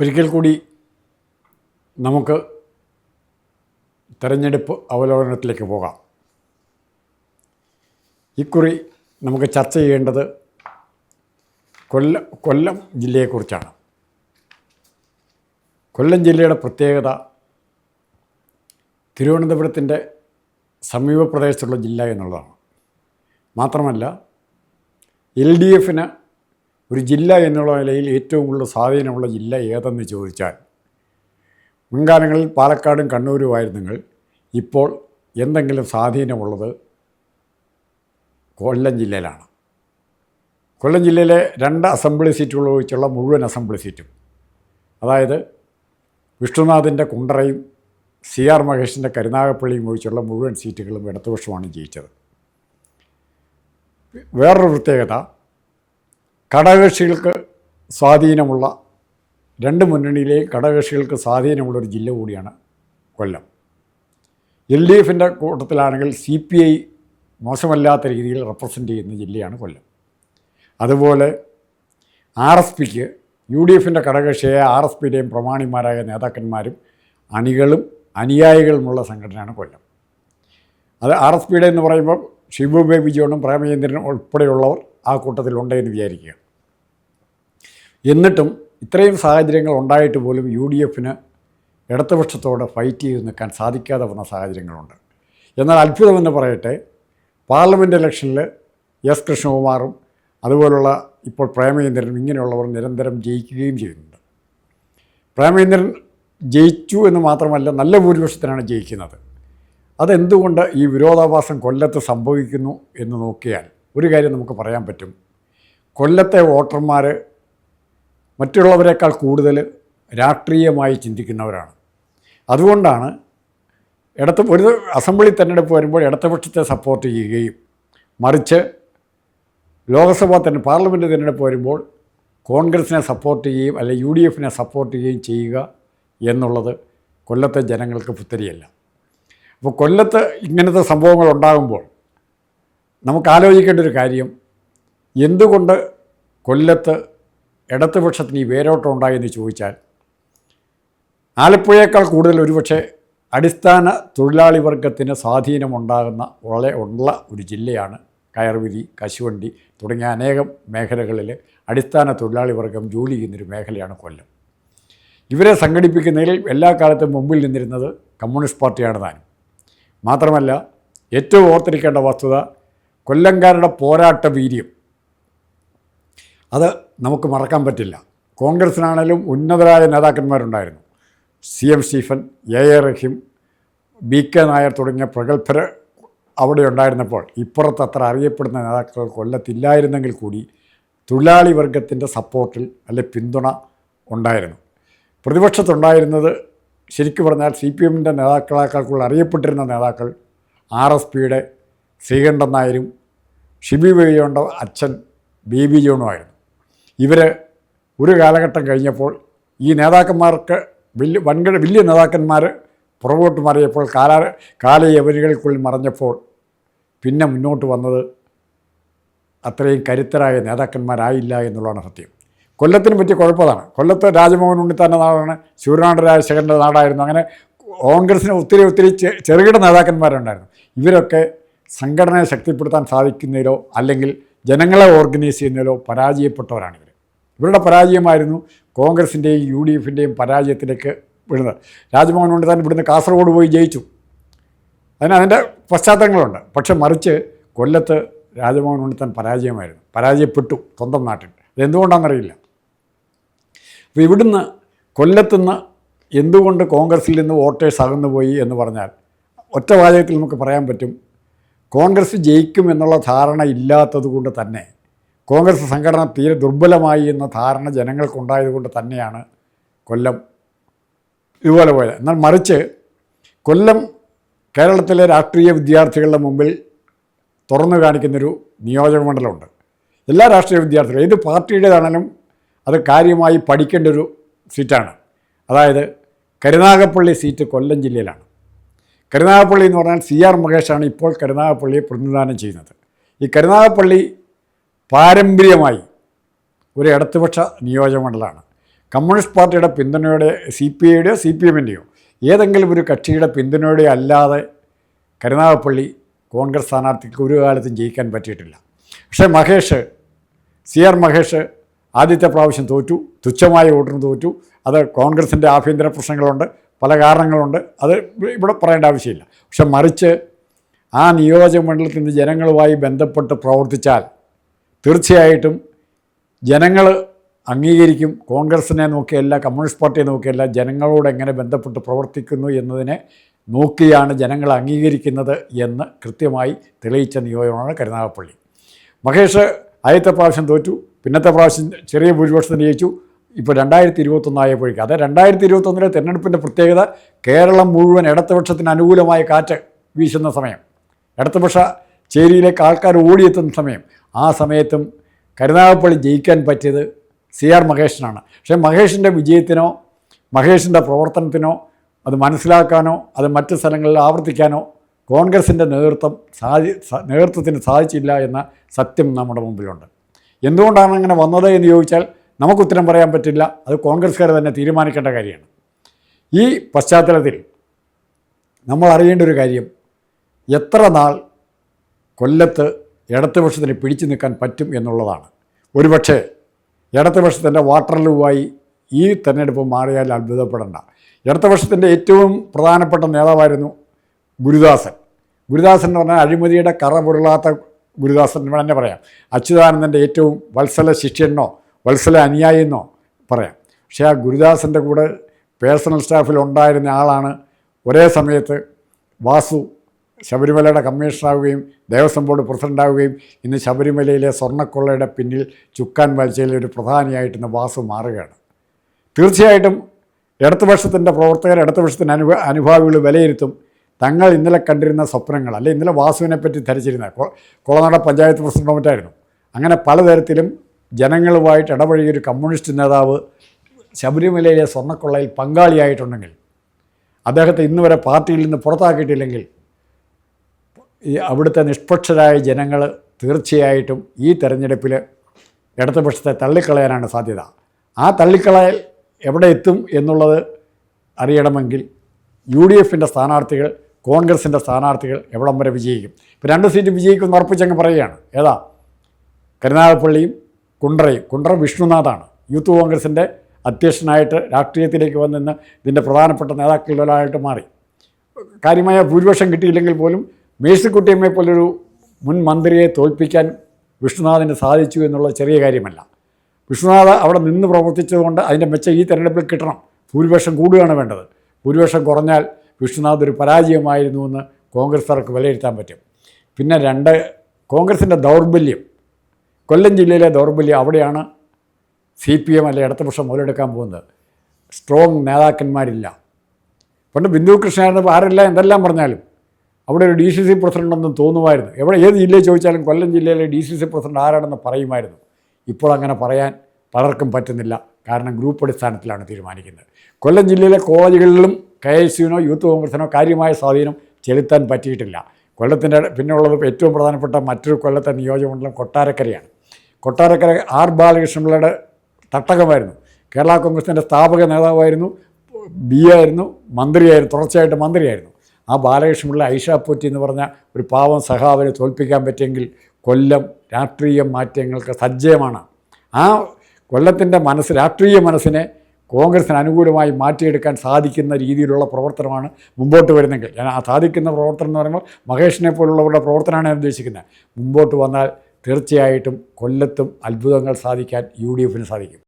ഒരിക്കൽ കൂടി നമുക്ക് തെരഞ്ഞെടുപ്പ് അവലോകനത്തിലേക്ക് പോകാം. ഇക്കുറി നമുക്ക് ചർച്ച ചെയ്യേണ്ടത് കൊല്ല കൊല്ലം ജില്ലയെക്കുറിച്ചാണ്. കൊല്ലം ജില്ലയുടെ പ്രത്യേകത തിരുവനന്തപുരത്തിന്റെ സമീപ പ്രദേശത്തുള്ള ജില്ല എന്നുള്ളതാണ്. മാത്രമല്ല എൽ ഡി എഫിന് ഒരു ജില്ല എന്നുള്ള നിലയിൽ ഏറ്റവും കൂടുതൽ സ്വാധീനമുള്ള ജില്ല ഏതെന്ന് ചോദിച്ചാൽ മുൻകാലങ്ങളിൽ പാലക്കാടും കണ്ണൂരുമായിരുന്നെങ്കിൽ ഇപ്പോൾ എന്തെങ്കിലും സ്വാധീനമുള്ളത് കൊല്ലം ജില്ലയിലാണ്. കൊല്ലം ജില്ലയിലെ രണ്ട് അസംബ്ലി സീറ്റുകൾ ഒഴിച്ചുള്ള മുഴുവൻ അസംബ്ലി സീറ്റും അതായത് വിഷ്ണുനാഥിന്റെ കുണ്ടറയും സി ആർ മഹേഷിന്റെ കരുനാഗപ്പള്ളിയും ഒഴിച്ചുള്ള മുഴുവൻ സീറ്റുകളും ഇടതുപക്ഷമാണ് ജയിച്ചത്. വേറൊരു പ്രത്യേകത ഘടകകക്ഷികൾക്ക് സ്വാധീനമുള്ള രണ്ട് മുന്നണിയിലെയും ഘടകകക്ഷികൾക്ക് സ്വാധീനമുള്ള ഒരു ജില്ല കൂടിയാണ് കൊല്ലം. എൽ ഡി എഫിന്റെ കൂട്ടത്തിലാണെങ്കിൽ സി പി ഐ മോശമല്ലാത്ത രീതിയിൽ റെപ്രസെന്റ് ചെയ്യുന്ന ജില്ലയാണ് കൊല്ലം. അതുപോലെ ആർ എസ് പിക്ക് യു ഡി എഫിന്റെ ഘടകകക്ഷിയായ ആർ എസ് പിയുടെയും പ്രമാണിമാരായ നേതാക്കന്മാരും അണികളും അനുയായികളുമുള്ള സംഘടനയാണ് കൊല്ലം. അത് ആർ എസ് പിയുടെ എന്ന് പറയുമ്പോൾ ഷിബു ബേബി ജോണും പ്രേമചന്ദ്രനും ഉൾപ്പെടെയുള്ളവർ ആ കൂട്ടത്തിലുണ്ടെന്ന് വിചാരിക്കുക. എന്നിട്ടും ഇത്രയും സാഹചര്യങ്ങൾ ഉണ്ടായിട്ട് പോലും യു ഡി എഫിന് ഇടതുപക്ഷത്തോട് ഫൈറ്റ് ചെയ്ത് നിൽക്കാൻ സാധിക്കാതെ വന്ന സാഹചര്യങ്ങളുണ്ട്. എന്നാൽ അത്ഭുതമെന്ന് പറയട്ടെ പാർലമെന്റ് ഇലക്ഷനിൽ എസ് കൃഷ്ണകുമാറും അതുപോലുള്ള ഇപ്പോൾ പ്രേമചന്ദ്രനും ഇങ്ങനെയുള്ളവർ നിരന്തരം ജയിക്കുകയും ചെയ്യുന്നുണ്ട്. പ്രേമചന്ദ്രൻ ജയിച്ചു എന്ന് മാത്രമല്ല നല്ല ഭൂരിപക്ഷത്തിനാണ് ജയിക്കുന്നത്. അതെന്തുകൊണ്ട് ഈ വിരോധാഭാസം കൊല്ലത്ത് സംഭവിക്കുന്നു എന്ന് നോക്കിയാൽ ഒരു കാര്യം നമുക്ക് പറയാൻ പറ്റും. കൊല്ലത്തെ വോട്ടർമാർ മറ്റുള്ളവരെക്കാൾ കൂടുതൽ രാഷ്ട്രീയമായി ചിന്തിക്കുന്നവരാണ്. അതുകൊണ്ടാണ് ഇടത്ത് ഒരു അസംബ്ലി തെരഞ്ഞെടുപ്പ് വരുമ്പോൾ ഇടതുപക്ഷത്തെ സപ്പോർട്ട് ചെയ്യുകയും മറിച്ച് ലോക്സഭാ തന്നെ പാർലമെന്റ് തിരഞ്ഞെടുപ്പ് വരുമ്പോൾ കോൺഗ്രസിനെ സപ്പോർട്ട് ചെയ്യുകയും അല്ലെ യു ഡി എഫിനെ സപ്പോർട്ട് ചെയ്യുകയും ചെയ്യുക എന്നുള്ളത് കൊല്ലത്തെ ജനങ്ങൾക്ക് പുത്തരിയല്ല. അപ്പോൾ കൊല്ലത്ത് ഇങ്ങനത്തെ സംഭവങ്ങൾ ഉണ്ടാകുമ്പോൾ നമുക്ക് ആലോചിക്കേണ്ട ഒരു കാര്യം എന്തുകൊണ്ട് കൊല്ലത്ത് ഇടതുപക്ഷത്തിന് ഈ വേരോട്ടം ഉണ്ടായെന്ന് ചോദിച്ചാൽ ആലപ്പുഴയേക്കാൾ കൂടുതൽ ഒരുപക്ഷെ അടിസ്ഥാന തൊഴിലാളി വർഗത്തിന് സ്വാധീനമുണ്ടാകുന്ന വളരെ ഉള്ള ഒരു ജില്ലയാണ് കയർവിരി കശുവണ്ടി തുടങ്ങിയ അനേകം മേഖലകളിൽ അടിസ്ഥാന തൊഴിലാളി വർഗം ജോലി ചെയ്യുന്നൊരു മേഖലയാണ് കൊല്ലം. ഇവരെ സംഘടിപ്പിക്കുന്നതിൽ എല്ലാ കാലത്തും മുമ്പിൽ നിന്നിരുന്നത് കമ്മ്യൂണിസ്റ്റ് പാർട്ടിയാണ് താനും. മാത്രമല്ല ഏറ്റവും ഓർത്തിരിക്കേണ്ട വസ്തുത കൊല്ലംകാരുടെ പോരാട്ട വീര്യം. അത് നമുക്ക് മറക്കാൻ പറ്റില്ല. കോൺഗ്രസ്സിനാണേലും ഉന്നതരായ നേതാക്കന്മാരുണ്ടായിരുന്നു. C M Stephen A A Rahim B K Nair തുടങ്ങിയ പ്രഗത്ഭർ അവിടെ ഉണ്ടായിരുന്നപ്പോൾ ഇപ്പുറത്ത് അത്ര അറിയപ്പെടുന്ന നേതാക്കൾ കൊല്ലത്തില്ലായിരുന്നെങ്കിൽ കൂടി തൊഴിലാളി വർഗത്തിന്റെ സപ്പോർട്ടിൽ അല്ലെ പിന്തുണ ഉണ്ടായിരുന്നു. പ്രതിപക്ഷത്തുണ്ടായിരുന്നത് ശരിക്കു പറഞ്ഞാൽ സി പി എമ്മിന്റെ നേതാക്കളേക്കാൾ കൂടുതൽ അറിയപ്പെട്ടിരുന്ന നേതാക്കൾ ആർ എസ് പിയുടെ ശ്രീകണ്ഠൻ നായരും ഷിബി ബേബിയോണ്ട അച്ഛൻ ബേബി ജോണുമായിരുന്നു. ഇവർ ഒരു കാലഘട്ടം കഴിഞ്ഞപ്പോൾ ഈ നേതാക്കന്മാർക്ക് വലിയ വൻകിട വലിയ നേതാക്കന്മാർ പുറകോട്ട് മറിയപ്പോൾ കാല കാലയവനികൾക്കുള്ളിൽ മറഞ്ഞപ്പോൾ പിന്നെ മുന്നോട്ട് വന്നത് അത്രയും കരുത്തരായ നേതാക്കന്മാരായില്ല എന്നുള്ളതാണ് സത്യം. കൊല്ലത്തിന് പറ്റിയ കുഴപ്പമാണ് കൊല്ലത്ത് രാജമോഹൻ ഉണ്ണിത്താന്റെ നാടാണ് ശൂരനാട് രാജശേഖരന്റെ നാടായിരുന്നു. അങ്ങനെ കോൺഗ്രസ്സിന് ഒത്തിരി ഒത്തിരി ചെറുകിട നേതാക്കന്മാരുണ്ടായിരുന്നു. ഇവരൊക്കെ സംഘടനയെ ശക്തിപ്പെടുത്താൻ സാധിക്കുന്നതിലോ അല്ലെങ്കിൽ ജനങ്ങളെ ഓർഗനൈസ് ചെയ്യുന്നതിലോ പരാജയപ്പെട്ടവരാണിവർ ഇവരുടെ പരാജയമായിരുന്നു കോൺഗ്രസിന്റെയും യു ഡി എഫിന്റെയും പരാജയത്തിലേക്ക് വിടുന്നത്. രാജ്മോഹൻ കൊണ്ട് തന്നെ ഇവിടുന്ന് കാസർഗോഡ് പോയി ജയിച്ചു. അതിന് അതിന്റെ പശ്ചാത്തലങ്ങളുണ്ട്. പക്ഷെ മറിച്ച് കൊല്ലത്ത് രാജമോഹൻ താൻ പരാജയമായിരുന്നു. പരാജയപ്പെട്ടു സ്വന്തം നാട്ടിൽ. അതെന്തുകൊണ്ടാണെന്നറിയില്ല അപ്പോൾ ഇവിടുന്ന് കൊല്ലത്തുനിന്ന് എന്തുകൊണ്ട് കോൺഗ്രസിൽ നിന്ന് വോട്ടേഴ്സ് അകന്നുപോയി എന്ന് പറഞ്ഞാൽ ഒറ്റ വാചകത്തിൽ നമുക്ക് പറയാൻ പറ്റും. കോൺഗ്രസ് ജയിക്കും എന്നുള്ള ധാരണ ഇല്ലാത്തത് കൊണ്ട് തന്നെ കോൺഗ്രസ് സംഘടന തീരെ ദുർബലമായി എന്ന ധാരണ ജനങ്ങൾക്കുണ്ടായതുകൊണ്ട് തന്നെയാണ് കൊല്ലം ഇതുപോലെ പോയത്. എന്നാൽ മറിച്ച് കൊല്ലം കേരളത്തിലെ രാഷ്ട്രീയ വിദ്യാർത്ഥികളുടെ മുമ്പിൽ തുറന്നു കാണിക്കുന്നൊരു നിയോജക മണ്ഡലമുണ്ട്. എല്ലാ രാഷ്ട്രീയ വിദ്യാർത്ഥികളും ഏത് പാർട്ടിയുടേതാണെങ്കിലും അത് കാര്യമായി പഠിക്കേണ്ട ഒരു സീറ്റാണ്. അതായത് കരുനാഗപ്പള്ളി സീറ്റ് കൊല്ലം ജില്ലയിലാണ്. കരുനാഗപ്പള്ളി എന്ന് പറഞ്ഞാൽ സി ആർ മഹേഷാണ് ഇപ്പോൾ കരുനാഗപ്പള്ളിയെ പ്രതിനിധാനം ചെയ്യുന്നത്. ഈ കരുനാഗപ്പള്ളി പാരമ്പര്യമായി ഒരു ഇടതുപക്ഷ നിയോജകമണ്ഡലമാണ് കമ്മ്യൂണിസ്റ്റ് പാർട്ടിയുടെ പിന്തുണയോടെ സി പി ഐയുടെയോ സി പി എമ്മിന്റെയോ ഏതെങ്കിലും ഒരു കക്ഷിയുടെ പിന്തുണയുടെയോ അല്ലാതെ കരുനാഗപ്പള്ളി കോൺഗ്രസ് സ്ഥാനാർത്ഥിക്ക് ഒരു കാലത്തും ജയിക്കാൻ പറ്റിയിട്ടില്ല. പക്ഷേ മഹേഷ് സി ആർ മഹേഷ് ആദ്യത്തെ പ്രാവശ്യം തോറ്റു തുച്ഛമായ വോട്ടിന് തോറ്റു. അത് കോൺഗ്രസിന്റെ ആഭ്യന്തര പ്രശ്നങ്ങളുണ്ട്. പല കാരണങ്ങളുണ്ട്. അത് ഇവിടെ പറയേണ്ട ആവശ്യമില്ല. പക്ഷെ മറിച്ച് ആ നിയോജക മണ്ഡലത്തിൽ നിന്ന് ജനങ്ങളുമായി ബന്ധപ്പെട്ട് പ്രവർത്തിച്ചാൽ തീർച്ചയായിട്ടും ജനങ്ങൾ അംഗീകരിക്കും. കോൺഗ്രസിനെ നോക്കിയല്ല കമ്മ്യൂണിസ്റ്റ് പാർട്ടിയെ നോക്കിയല്ല ജനങ്ങളോട് എങ്ങനെ ബന്ധപ്പെട്ട് പ്രവർത്തിക്കുന്നു എന്നതിനെ നോക്കിയാണ് ജനങ്ങൾ അംഗീകരിക്കുന്നത് എന്ന് കൃത്യമായി തെളിയിച്ച നിയോജകമാണ് കരുനാഗപ്പള്ളി. മഹേഷ് ആദ്യത്തെ പ്രാവശ്യം തോറ്റു. പിന്നത്തെ പ്രാവശ്യം ചെറിയ ഭൂരിപക്ഷത്തിന് ജയിച്ചു ഇപ്പോൾ രണ്ടായിരത്തി ഇരുപത്തൊന്നായപ്പോഴേക്കും അതായത് രണ്ടായിരത്തി ഇരുപത്തൊന്നിലെ തെരഞ്ഞെടുപ്പിന്റെ പ്രത്യേകത കേരളം മുഴുവൻ ഇടതുപക്ഷത്തിന് അനുകൂലമായ കാറ്റ് വീശുന്ന സമയം. ഇടതുപക്ഷ ചേരിയിലേക്ക് ആൾക്കാർ ഓടിയെത്തുന്ന സമയം. ആ സമയത്തും കരുനാഗപ്പള്ളി ജയിക്കാൻ പറ്റിയത് സി ആർ മഹേഷിനാണ്. പക്ഷേ മഹേഷിന്റെ വിജയത്തിനോ മഹേഷിന്റെ പ്രവർത്തനത്തിനോ അത് മനസ്സിലാക്കാനോ അത് മറ്റ് സ്ഥലങ്ങളിൽ ആവർത്തിക്കാനോ കോൺഗ്രസിന്റെ നേതൃത്വം സാധി നേതൃത്വത്തിന് സാധിച്ചില്ല എന്ന സത്യം നമ്മുടെ മുമ്പിലുണ്ട്. എന്തുകൊണ്ടാണ് അങ്ങനെ വന്നത് എന്ന് ചോദിച്ചാൽ നമുക്ക് ഉത്തരം പറയാൻ പറ്റില്ല. അത് കോൺഗ്രസ്സുകാർ തന്നെ തീരുമാനിക്കേണ്ട കാര്യമാണ്. ഈ പശ്ചാത്തലത്തിൽ നമ്മൾ അറിയേണ്ട ഒരു കാര്യം എത്ര നാൾ കൊല്ലത്ത് ഇടതുപക്ഷത്തിന് പിടിച്ചു നിൽക്കാൻ പറ്റും എന്നുള്ളതാണ്. ഒരുപക്ഷെ ഇടതുപക്ഷത്തിന്റെ വാട്ടർലൂവായി ഈ തെരഞ്ഞെടുപ്പ് മാറിയാൽ അത്ഭുതപ്പെടേണ്ട. ഇടതുപക്ഷത്തിന്റെ ഏറ്റവും പ്രധാനപ്പെട്ട നേതാവായിരുന്നു ഗുരുദാസൻ. ഗുരുദാസൻ എന്ന് പറഞ്ഞാൽ അഴിമതിയുടെ കറ പുരളാത്ത ഗുരുദാസൻ തന്നെ പറയാം. അച്യുതാനന്ദന്റെ ഏറ്റവും വത്സല ശിഷ്യനോ വത്സല അനുയായിന്നോ പറയാം. പക്ഷേ ആ ഗുരുദാസന്റെ കൂടെ പേഴ്സണൽ സ്റ്റാഫിൽ ഉണ്ടായിരുന്ന ആളാണ് ഒരേ സമയത്ത് വാസു ശബരിമലയുടെ കമ്മീഷണറാവുകയും ദേവസ്വം ബോർഡ് പ്രസിഡന്റാവുകയും ഇന്ന് ശബരിമലയിലെ സ്വർണക്കൊള്ളയുടെ പിന്നിൽ ചുക്കാൻ വലിച്ചയിലെ ഒരു പ്രധാനിയായിട്ട് ഇന്ന് വാസു മാറുകയാണ്. തീർച്ചയായിട്ടും ഇടതുപക്ഷത്തിന്റെ പ്രവർത്തകർ ഇടതുപക്ഷത്തിന്റെ അനുഭ അനുഭാവികൾ വിലയിരുത്തും. തങ്ങൾ ഇന്നലെ കണ്ടിരുന്ന സ്വപ്നങ്ങൾ അല്ലെ ഇന്നലെ വാസുവിനെ പറ്റി ധരിച്ചിരുന്ന കൊളനാട് പഞ്ചായത്ത് പ്രസിഡന്റ് മറ്റായിരുന്നു അങ്ങനെ പലതരത്തിലും ജനങ്ങളുമായിട്ട് ഇടപഴകിയ ഒരു കമ്മ്യൂണിസ്റ്റ് നേതാവ് ശബരിമലയിലെ സ്വർണക്കൊള്ളയിൽ പങ്കാളിയായിട്ടുണ്ടെങ്കിൽ അദ്ദേഹത്തെ ഇന്ന് വരെ പാർട്ടിയിൽ നിന്ന് പുറത്താക്കിയിട്ടില്ലെങ്കിൽ ഈ അവിടുത്തെ നിഷ്പക്ഷരായ ജനങ്ങൾ തീർച്ചയായിട്ടും ഈ തെരഞ്ഞെടുപ്പിൽ ഇടതുപക്ഷത്തെ തള്ളിക്കളയാനാണ് സാധ്യത. ആ തള്ളിക്കളയൽ എവിടെ എത്തും എന്നുള്ളത് അറിയണമെങ്കിൽ യു ഡി എഫിന്റെ സ്ഥാനാർത്ഥികൾ കോൺഗ്രസിന്റെ സ്ഥാനാർത്ഥികൾ എവിടം വരെ വിജയിക്കും. ഇപ്പോൾ രണ്ട് സീറ്റ് വിജയിക്കുമെന്ന് ഉറപ്പിച്ചങ്ങ് പറയുകയാണ്. ഏതാ? കരുനാഗപ്പള്ളിയും കുണ്ട്രയും കുണ്ടറ വിഷ്ണുനാഥാണ്. യൂത്ത് കോൺഗ്രസിന്റെ അധ്യക്ഷനായിട്ട് രാഷ്ട്രീയത്തിലേക്ക് വന്നിന്ന് ഇതിന്റെ പ്രധാനപ്പെട്ട നേതാക്കളിലൊരാളായിട്ട് മാറി. കാര്യമായ ഭൂരിപക്ഷം കിട്ടിയില്ലെങ്കിൽ പോലും മേഴ്സിക്കുട്ടിയമ്മയെ പോലൊരു മുൻ മന്ത്രിയെ തോൽപ്പിക്കാൻ വിഷ്ണുനാഥിന് സാധിച്ചു എന്നുള്ള ചെറിയ കാര്യമല്ല. വിഷ്ണുനാഥ് അവിടെ നിന്ന് പ്രവർത്തിച്ചതുകൊണ്ട് അതിന്റെ മെച്ചം ഈ തെരഞ്ഞെടുപ്പിൽ കിട്ടണം. ഭൂരിപക്ഷം കൂടുകയാണ് വേണ്ടത്. ഭൂരിപക്ഷം കുറഞ്ഞാൽ വിഷ്ണുനാഥ് ഒരു പരാജയമായിരുന്നു എന്ന് കോൺഗ്രസ്സുകാർക്ക് വിലയിരുത്താൻ പറ്റും. പിന്നെ രണ്ട് കോൺഗ്രസിന്റെ ദൗർബല്യം. കൊല്ലം ജില്ലയിലെ ദൗർബല്യം അവിടെയാണ് സി പി എം അല്ലെ ഇടതുപക്ഷം മുതലെടുക്കാൻ പോകുന്നത്. സ്ട്രോങ് നേതാക്കന്മാരില്ല. പണ്ട് ബിന്ദു കൃഷ്ണനായിരുന്നു. ആരെല്ലാം എന്തെല്ലാം പറഞ്ഞാലും അവിടെ ഒരു ഡി സി സി പ്രസിഡന്റ് തോന്നുമായിരുന്നു. എവിടെ ഏത് ജില്ലയിൽ ചോദിച്ചാലും കൊല്ലം ജില്ലയിലെ ഡി സി സി പ്രസിഡന്റ് ആരാണെന്ന് പറയുമായിരുന്നു. ഇപ്പോൾ അങ്ങനെ പറയാൻ പലർക്കും പറ്റുന്നില്ല. കാരണം ഗ്രൂപ്പ് അടിസ്ഥാനത്തിലാണ് തീരുമാനിക്കുന്നത്. കൊല്ലം ജില്ലയിലെ കോളേജുകളിലും കെ എസ് യുവിനോ യൂത്ത് കോൺഗ്രസിനോ കാര്യമായ സ്വാധീനം ചെലുത്താൻ പറ്റിയിട്ടില്ല. കൊല്ലത്തിന്റെ പിന്നെയുള്ളത് ഏറ്റവും പ്രധാനപ്പെട്ട മറ്റൊരു കൊല്ലത്തെ നിയോജകമണ്ഡലം കൊട്ടാരക്കരയാണ്. കൊട്ടാരക്കര ആർ ബാലകൃഷ്ണപിള്ളയുടെ തട്ടകമായിരുന്നു. കേരള കോൺഗ്രസിന്റെ സ്ഥാപക നേതാവായിരുന്നു ബി ആയിരുന്നു മന്ത്രിയായിരുന്നു തുടർച്ചയായിട്ട് മന്ത്രിയായിരുന്നു. ആ ബാലകൃഷ്ണപിള്ള ഐഷാപ്പൂറ്റി പോറ്റി എന്ന് പറഞ്ഞ ഒരു പാവം സഹാവിനെ തോൽപ്പിക്കാൻ പറ്റിയെങ്കിൽ കൊല്ലം രാഷ്ട്രീയ മാറ്റങ്ങൾക്ക് സജ്ജയമാണ്. ആ കൊല്ലത്തിന്റെ മനസ്സ് രാഷ്ട്രീയ മനസ്സിനെ കോൺഗ്രസ്സിന് അനുകൂലമായി മാറ്റിയെടുക്കാൻ സാധിക്കുന്ന രീതിയിലുള്ള പ്രവർത്തനമാണ് മുമ്പോട്ട് വരുന്നെങ്കിൽ. ഞാൻ ആ സാധിക്കുന്ന പ്രവർത്തനം എന്ന് പറയുമ്പോൾ മഹേഷിനെ പോലുള്ളവരുടെ പ്രവർത്തനമാണ് ഞാൻ ഉദ്ദേശിക്കുന്നത്. മുമ്പോട്ട് വന്നാൽ തീർച്ചയായിട്ടും കൊല്ലത്തും അത്ഭുതങ്ങൾ സാധിക്കാൻ യു ഡി എഫിന് സാധിക്കും.